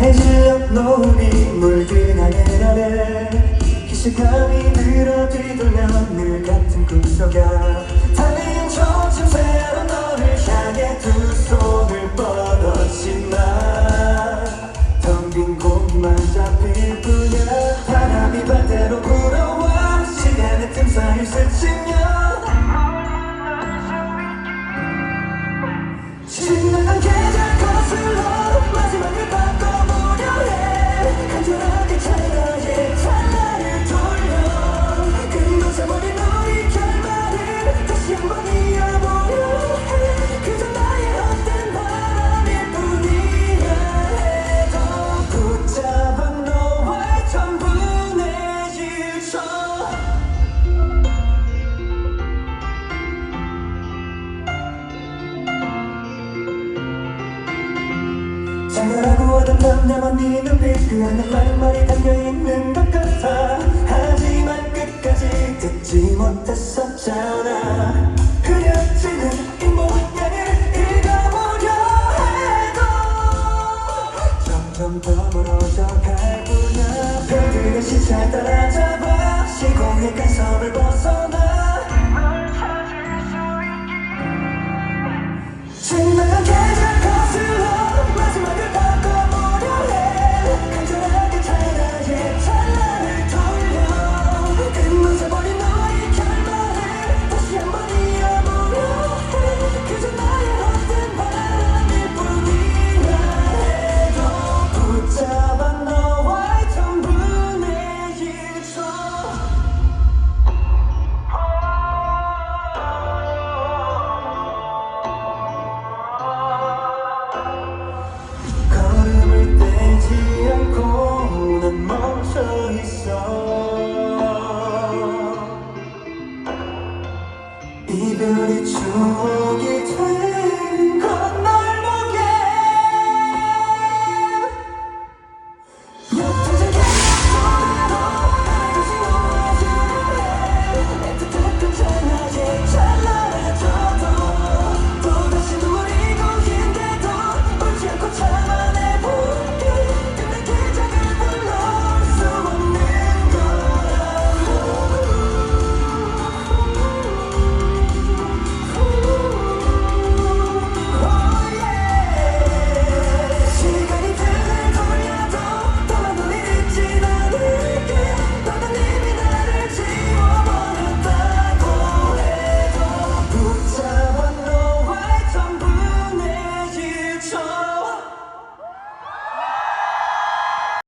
질려 노을이 물든 하늘 기시감이 들어 뒤돌면 늘 같은 꿈속에 달린 초침새로 너를 향해 두 손을 뻗었지만 텅빈 공기만 잡힐 뿐이야. 바람이 반대로 불어와 시간의 틈 사이 스치면 지나라고 하던 밤나만 네 눈빛 그 안에 많은 말이 담겨있는 것 같아. 하지만 끝까지 듣지 못했었잖아. 그려지는 이 모양을 읽어보려 해도 점점 더 멀어져 갈 뿐이야 별들의 시차 따라잡아 시공의 간섭을 벗어나. 널 찾을 수 있기를 이별의 추억이 될